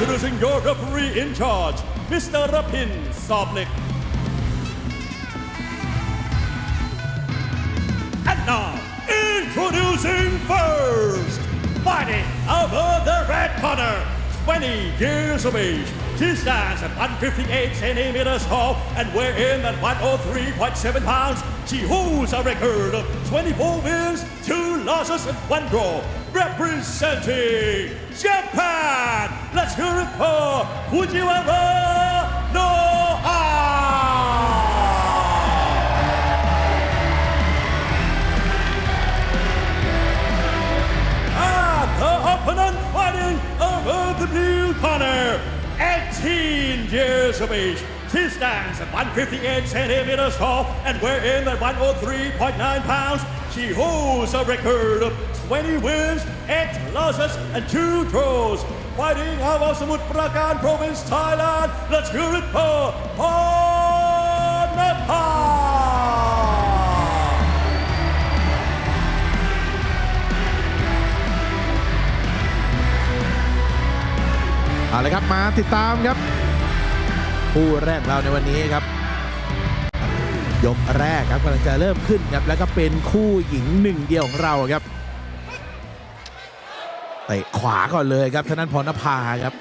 Introducing your referee in charge, Mr. Rapin Soblik. And now, introducing first, fighting over the red corner, 20 years of age. She stands at 158 centimeters tall and weigh in at 103.7 pounds. She holds a record of 24 wins, 2 losses, and 1 draw. Representing Japan, let's hear it for Fujiwara Noah! Opponent fighting over the blue corner, 18 years of age. She stands at 158 centimeters tall and weigh in at 103.9 pounds. She holds a record of 20 wins, 8 losses, and 2 draws. Fighting out of Samut Prakan Province, Thailand. Let's hear it for Panapa! เอาละครับมาติดตามครับคู่แรกเราในวันนี้ครับ ยกแรกครับกำลังจะเริ่มขึ้นครับแล้วก็เป็นคู่หญิงหนึ่งเดียวของเราครับเตะขวาก่อนเลยครับธนันพรณภาครับ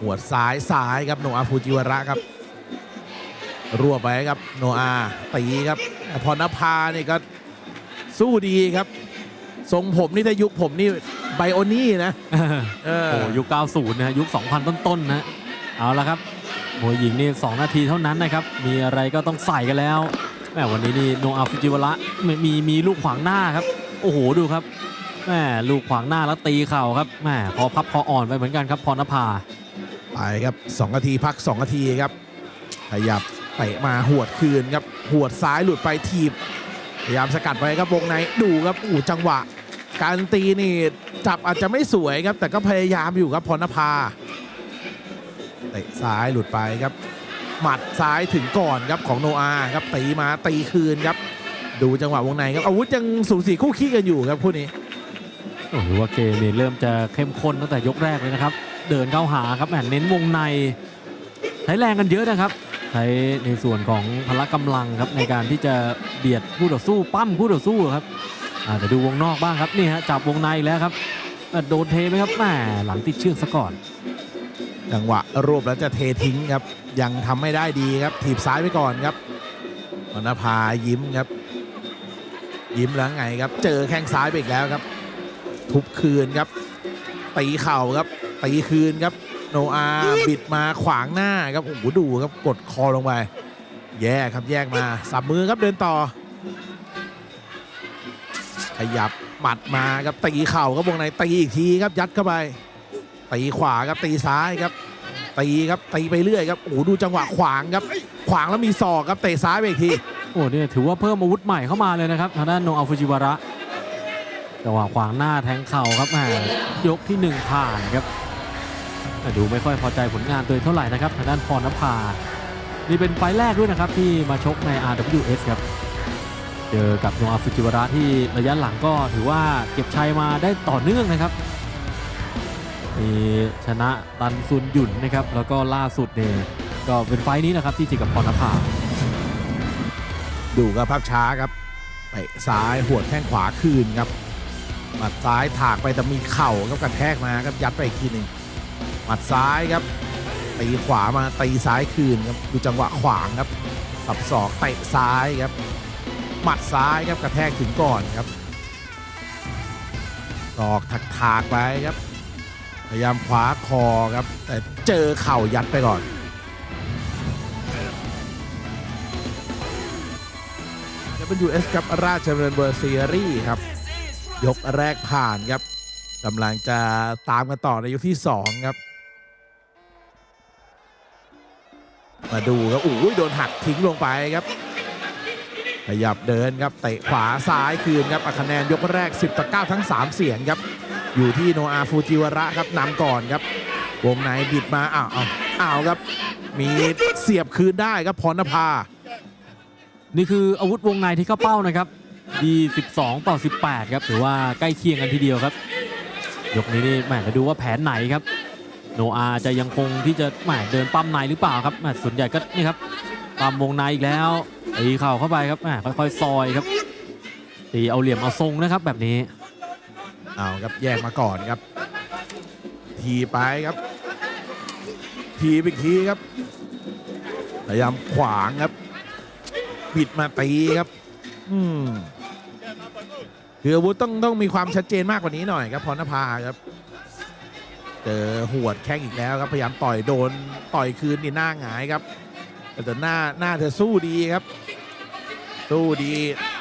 หัวซ้ายซ้ายครับโนอาฟูจิวระครับรวบไปครับโนอาตีครับพรณภานี่ก็สู้ดีครับ ทรงผมนี่ถ้ายุคผมนี่ ไบโอนี่นะเออโอ้ยุค 90นะฮะยุค 2000 ต้นๆนะ เอาละครับมวยหญิงนี่ 2 นาทีเท่านั้นนะครับ มีอะไรก็ต้องใส่กันแล้วแหมวันนี้นี่โนอาฟูจิวาระมีมีมีลูกขวางหน้าครับ โอ้โห ดูครับแหมลูกขวางหน้าแล้วตีเข่าครับแหมพอพับพออ่อนไปเหมือนกันครับพรณภา ไปครับ 2 นาทีพัก 2 นาทีครับ ขยับเตะมาหวดคืนครับหวดซ้ายหลุดไปทีบพยายามสกัดไว้ครับวงในดูครับอู้จังหวะ การตีนี่จับอาจจะไม่สวยครับ แต่ก็พยายามอยู่ครับพรณภาเตะซ้ายหลุดไปครับ หมัดซ้ายถึงก่อนครับของโนอาครับตีมาตีคืนครับ ดูจังหวะวงในครับอาวุธยังสูสีคู่ขี้กันอยู่ครับคู่นี้โอ้โหว่าเกมนี่เริ่มจะเข้มข้นตั้งแต่ยกแรกเลยนะครับ เดินเข้าหาครับแหมเน้นวงในใช้แรงกันเยอะนะครับใช้ในส่วนของพละกำลังครับในการที่จะเบียดคู่ต่อสู้ปั้มคู่ต่อสู้ครับ อ่าเดี๋ยวดูวงนอกบ้างครับนี่ฮะจับวงในแล้วครับโดนเทไหมครับแหมหลังติดเชือกซะก่อน จังหวะรวบแล้วจะเททิ้งครับ ยังทำไม่ได้ดีครับถีบซ้ายไปก่อนครับพรณภายิ้มครับ ยิ้มแล้วไงครับ เจอแข้งซ้ายไปอีกแล้วครับ ทุบคืนครับตีเข่าครับตีคืนครับ โนอาบิดมาขวางหน้าครับโอ้โหดูครับกดคอลงไป แยกครับแยกมาสับมือครับเดินต่อ ขยับหมัดมาครับตีเข่าครับวงในตีอีกทีครับยัดเข้าไปตีขวาครับตีซ้ายครับตีครับตีไปเรื่อยครับโอ้ดูจังหวะขวางครับ ขวางแล้วมีศอกครับเตะซ้ายไปอีกทีโอ้เนี่ยถือว่าเพิ่มอาวุธใหม่เข้ามาเลยนะครับทางด้านโนอาฟูจิวาระจังหวะขวางหน้าแทงเข่าครับแหมยกที่หนึ่งผ่านครับแต่ดูไม่ค่อยพอใจผลงานตัวเองเท่าไหร่นะครับทางด้านพรณภานี่เป็นไฟล์แรกด้วยนะครับที่มาชกใน RWS ครับ เจอกับโนอาฟูจิวาระที่ระยะหลังก็ถือว่าเก็บชัยมาได้ต่อเนื่องนะครับมีชนะตันซุนหยุ่นนะครับ แล้วก็ล่าสุดเนี่ยก็เป็นไฟล์นี้นะครับที่เจอกับพรณภาดูครับภาพช้าครับเตะซ้ายหัวแข้งขวาคืนครับหมัดซ้ายถากไปแต่มีเข่าครับกระแทกมาครับยัดไปอีกทีหนึ่งหมัดซ้ายครับตีขวามาตีซ้ายคืนครับดูจังหวะขวางครับสับศอกเตะซ้ายครับ หมัดซ้ายครับกระแทกถึงก่อนครับศอกถักถากไปครับ พยายามคว้าคอครับ แต่เจอเข่ายัดไปก่อน WS กับราชดำเนินเบอร์ซีรีส์ครับ ยกแรกผ่านครับกำลังจะตามกันต่อในยกที่ 2 ครับ มาดูครับอู้ยโดนหักทิ้งลงไปครับ ขยับเดินครับเตะขวาซ้ายคืนครับเอาคะแนนยกแรก 10ต่อ9ทั้ง 3 เสียงครับ อยู่ที่โนอาฟูจิวระครับนำก่อนครับ วงในบิดมาอ้าวอ้าวอ้าวครับ มีเสียบคืนได้ครับพรณภา นี่คืออาวุธวงในที่เข้าเป้านะครับดี12ต่อ18 ครับถือว่าใกล้เคียงกันทีเดียวครับ ยกนี้นี่แหมจะดูว่าแผนไหนครับ โนอาจะยังคงที่จะแหมเดินปั้มในหรือเปล่าครับแหมส่วนใหญ่ก็นี่ครับ ปั้มวงในอีกแล้วตีเข่าเข้าไปครับแหมค่อยๆซอยครับตีเอาเหลี่ยมเอาทรงนะครับแบบนี้เอาครับแยกมาก่อนครับ ทีไปครับ ทีอีกทีครับพยายามขวางครับ บิดมาตีครับ อืมคืออาวุธต้องต้องมีความชัดเจนมากกว่านี้หน่อยครับพรณภาครับเจอหวดแข้งอีกแล้วครับพยายามต่อยโดนต่อยคืนนี่หน้าหงายครับ แต่หน้าหน้าเธอสู้ดีครับ สู้ดี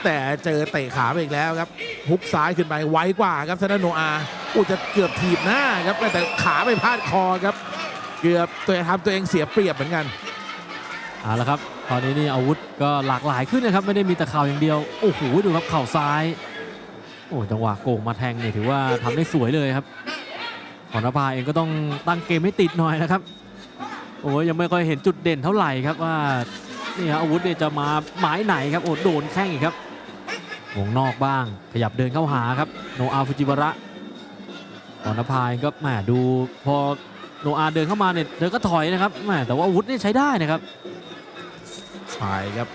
แต่เจอเตะขาไปอีกแล้วครับฮุกซ้ายขึ้นไปไวกว่าครับซานาโนอาอู้จะเกือบถีบหน้าครับแต่ขาไปพลาดคอครับ เกือบตัวทำตัวเองเสียเปรียบเหมือนกันเอาละครับตอนนี้นี่อาวุธก็หลากหลายขึ้นนะครับ ไม่ได้มีแต่เข่าอย่างเดียวโอ้โหดูครับเข่าซ้ายโอ้จังหวะโก่งมาแทงเนี่ยถือว่าทำได้สวยเลยครับขอนภาเองก็ต้องตั้งเกมให้ติดหน่อยนะครับ โอ้ยยังไม่ค่อยเห็นจุดเด่นเท่าไหร่ครับว่านี่ฮะอาวุธเนี่ยจะมาหมายไหนครับโอ้โดนแข้งอีกครับวงนอกบ้าง ขยับเดินเข้าหาครับโนอาฟูจิวระขอนภาเองก็แหมดูพอโนอาเดินเข้ามาเนี่ยเธอก็ถอยนะครับแหมแต่ว่าอาวุธนี่ใช้ได้นะครับไปครับ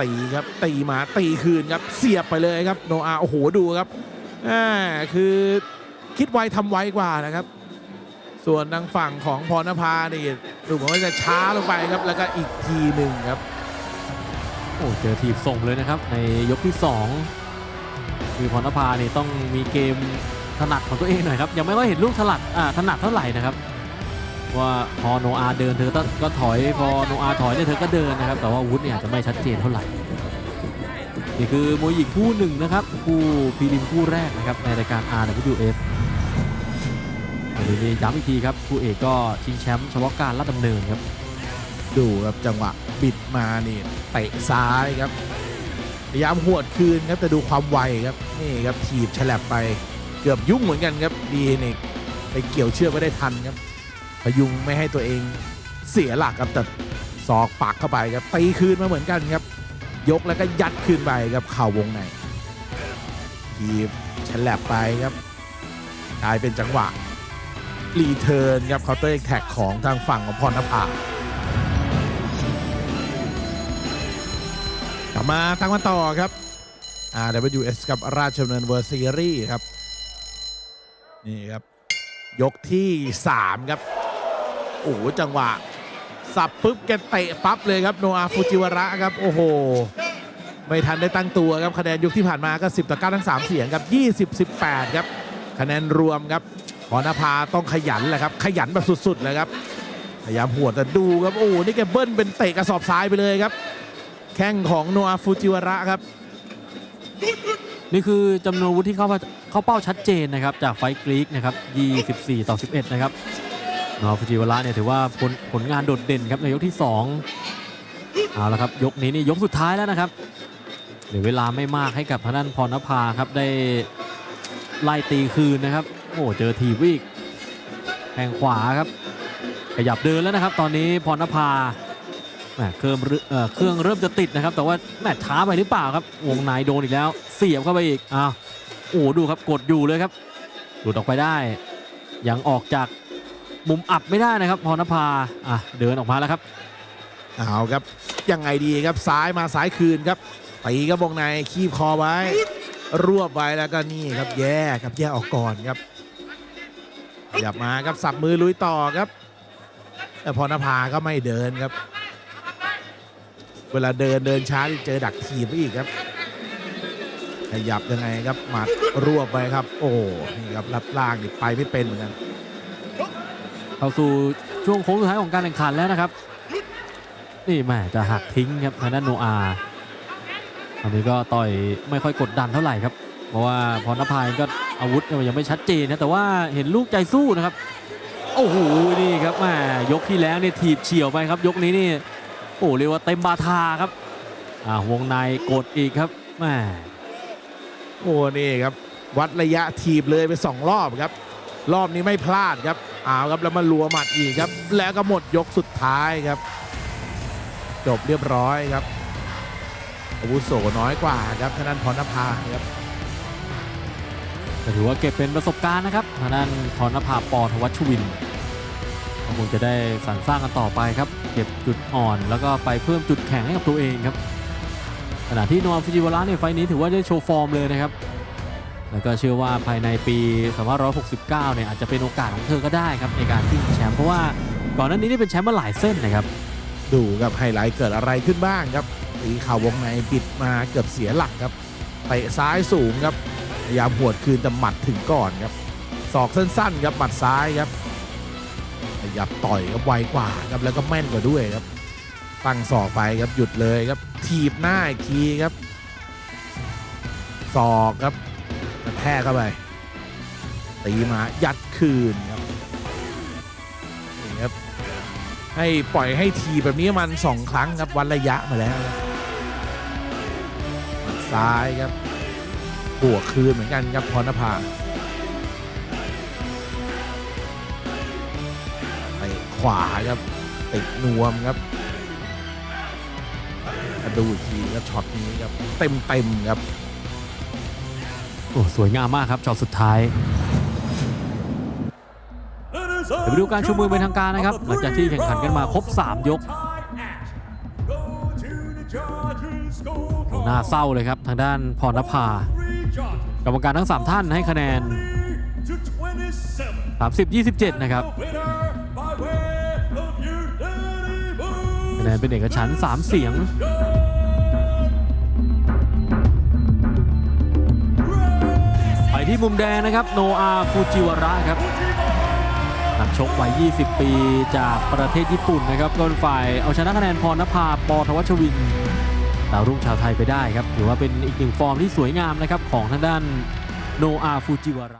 ตีครับตีมาตีคืนครับเสียบไปเลยครับโนอาโอ้โหดูครับอ่าคือคิดไวทำไวกว่านะครับ ส่วนทางฝั่งของพรณภานี่ ดูเหมือนว่าจะช้าลงไปครับแล้วก็อีกทีหนึ่งครับ โอ้เจอทีบส่งเลยนะครับ ในยกที่2คือพรณภาเนี่ต้องมีเกมถนัดของตัวเองหน่อยครับยังไม่ค่อยเห็นลูกถนัดอ่าถนัดเท่าไหร่นะครับ ว่าพอโนอาเดินเธอก็ก็ถอยพอโนอาถอยเนี่ยเธอก็เดินนะครับ แต่ว่าวุธเนี่ยอาจจะไม่ชัดเจนเท่าไหร่นี่คือมวยหญิงคู่หนึ่งนะครับคู่พรีลิมคู่แรกนะครับในรายการ RWF วันนี้นี่ย้ำอีกทีครับคู่เอกก็ชิงแชมป์เฉพาะการลาดดำเนินครับดูครับจังหวะบิดมานี่เตะซ้ายครับพยายามหวดคืนครับแต่ดูความไวครับนี่ครับถีบฉลับไปเกือบยุ่งเหมือนกันครับดีนี่ไปเกี่ยวเชือกไว้ได้ทันครับพยุงไม่ให้ตัวเองเสียหลักครับแต่ศอกปักเข้าไปครับตีคืนมาเหมือนกันครับ ยกแล้วก็ยัดคืนไปครับเข่าวงในถีบฉลับไปครับกลายเป็นจังหวะ รีเทิร์นครับเคาน์เตอร์แท็กของทางฝั่งของพรณภากลับมาตั้งกันต่อครับ RWS กับราชดำเนินเวอร์ซีรีส์ครับ นี่ครับ ยกที่ 3 ครับโอ้โหจังหวะ สับปุ๊บแกเตะปั๊บเลยครับ โนอาฟูจิวาระครับ โอ้โห ไม่ทันได้ตั้งตัวครับ คะแนนยกที่ผ่านมาก็ 10 ต่อ 9 ทั้ง 3 เสียงครับ 20 18 ครับ คะแนนรวมครับ พรณภาต้องขยันแหละครับ ขยันแบบสุดๆเลยครับพยายามหัวแต่ดูครับโอ้นี่แกเบิ้ลเป็นเตะกระสอบทรายไปเลยครับ แข้งของโนอาฟูจิวาระครับ นี่คือจำนวนวุธที่เข้าเข้าเป้าชัดเจนนะครับ จากไฟกรีกนะครับ 24 ต่อ 11 นะครับนอฟูจิวาระเนี่ยถือว่าผลผลงานโดดเด่นครับในยกที่ 2 เอาละครับ ยกนี้นี่ยกสุดท้ายแล้วนะครับเหลือเวลาไม่มากให้กับทางด้านพรณภาครับได้ไล่ตีคืนนะครับ โอ้เจอทีวิกแทงขวาครับ ขยับเดินแล้วนะครับ ตอนนี้พรณภาเครื่องเริ่มเอ่อเครื่องเริ่มจะติดนะครับ แต่ว่าแม่ช้าไปหรือเปล่าครับ วงในโดนอีกแล้ว เสียบเข้าไปอีกอ้าวโอ้โหดูครับกดอยู่เลยครับหลุดออกไปได้ ยังออกจากมุมอับไม่ได้นะครับพรณภาอะเดินออกมาแล้วครับเอาครับยังไงดีครับซ้ายมาซ้ายคืนครับตีกระบงในคีบคอไว้ รวบไว้แล้วก็นี่ครับแย่ครับแย่ออกก่อนครับ ขยับมาครับสับมือลุยต่อครับแต่พรณภาก็ไม่เดินครับ เวลาเดินเดินช้าจีเจอดักทีบอีกครับ ขยับยังไงครับหมัดรวบไปครับ โอ้นี่ครับรับล่างนี่ไปไม่เป็นเหมือนกันเข้าสู่ช่วงโค้งสุดท้ายของการแข่งขันแล้วนะครับ นี่แม่จะหักทิ้งครับทางด้านโนอาตอนนี้ก็ต่อยไม่ค่อยกดดันเท่าไหร่ครับ เพราะว่าพรณภาเองก็ อาวุธยังไม่ชัดเจนนะแต่ว่าเห็นลูกใจสู้นะครับโอ้โหนี่ครับแม่ยกที่แล้วเนี่ยถีบเฉียวไปครับ ยกนี้นี่โอ้เรียกว่าเต็มบาทาครับอ่าวงในกดอีกครับแม่โอ้นี่ครับ วัดระยะทีบเลยไปสองรอบครับ รอบนี้ไม่พลาดครับเอาวครับแล้วมารัวหมัดอีกครับ แล้วก็หมดยกสุดท้ายครับ จบเรียบร้อยครับอาวุโสน้อยกว่าครับทางด้านพรณภาครับ ก็ถือว่าเก็บเป็นประสบการณ์นะครับทางด้านพรณภาปอธวัชวินก็คงจะได้สรรสร้างกันต่อไปครับ เก็บจุดอ่อนแล้วก็ไปเพิ่มจุดแข็งให้กับตัวเองครับขณะที่นอาฟูจิวาระในยไฟล์นี้ถือว่าได้โชว์ฟอร์มเลยนะครับ แล้วก็เชื่อว่าภายในปี2569 เนี่ยอาจจะเป็นโอกาสของเธอก็ได้ครับในการที่แชมป์เพราะว่าก่อนหน้านี้ได้เป็นแชมป์มาหลายเส้นนะครับ ดูครับไฮไลท์เกิดอะไรขึ้นบ้างครับตีเข่าวงในปิดมาเกือบเสียหลักครับเตะซ้ายสูงครับ พยายามหวดคืนแต่หมัดถึงก่อนครับศอกสั้นๆครับหมัดซ้ายครับขยับต่อยครับไวกว่าครับแล้วก็แม่นกว่าด้วยครับตั้งศอกไปครับหยุดเลยครับถีบหน้าอีกทีครับศอกครับกระแทกเข้าไปตีมายัดคืนครับนี่ครับให้ปล่อยให้ทีแบบนี้มันสองครั้งครับวันระยะมาแล้วซ้ายครับ บวกคืนเหมือนกันครับพรณภาไปขวาครับติดนวมครับมาดูอีกทีครับช็อตนี้ครับเต็มเต็มครับโอ้สวยงามมากครับช็อตสุดท้ายเดี๋ยวไปดูการชูมือเป็นทางการนะครับ หลังจากที่แข่งขันกันมาครบ 3 ยกโอ้าเศร้าเลยครับทางด้านพรณภา กรรมการทั้ง 3 ท่านให้คะแนน 30-27 นะครับคะแนนเป็นเอกฉันท์3เสียงไปที่มุมแดงนะครับโนอาฟูจิวาระครับนักชกวัย 20 ปีจากประเทศญี่ปุ่นนะครับก็เป็นฝ่ายเอาชนะคะแนนพรณภาปอธวัชวิน ดาวรุ่งชาวไทยไปได้ครับ ถือว่าเป็นอีกหนึ่งฟอร์มที่สวยงามนะครับของทางด้านโนอาฟูจิวาระ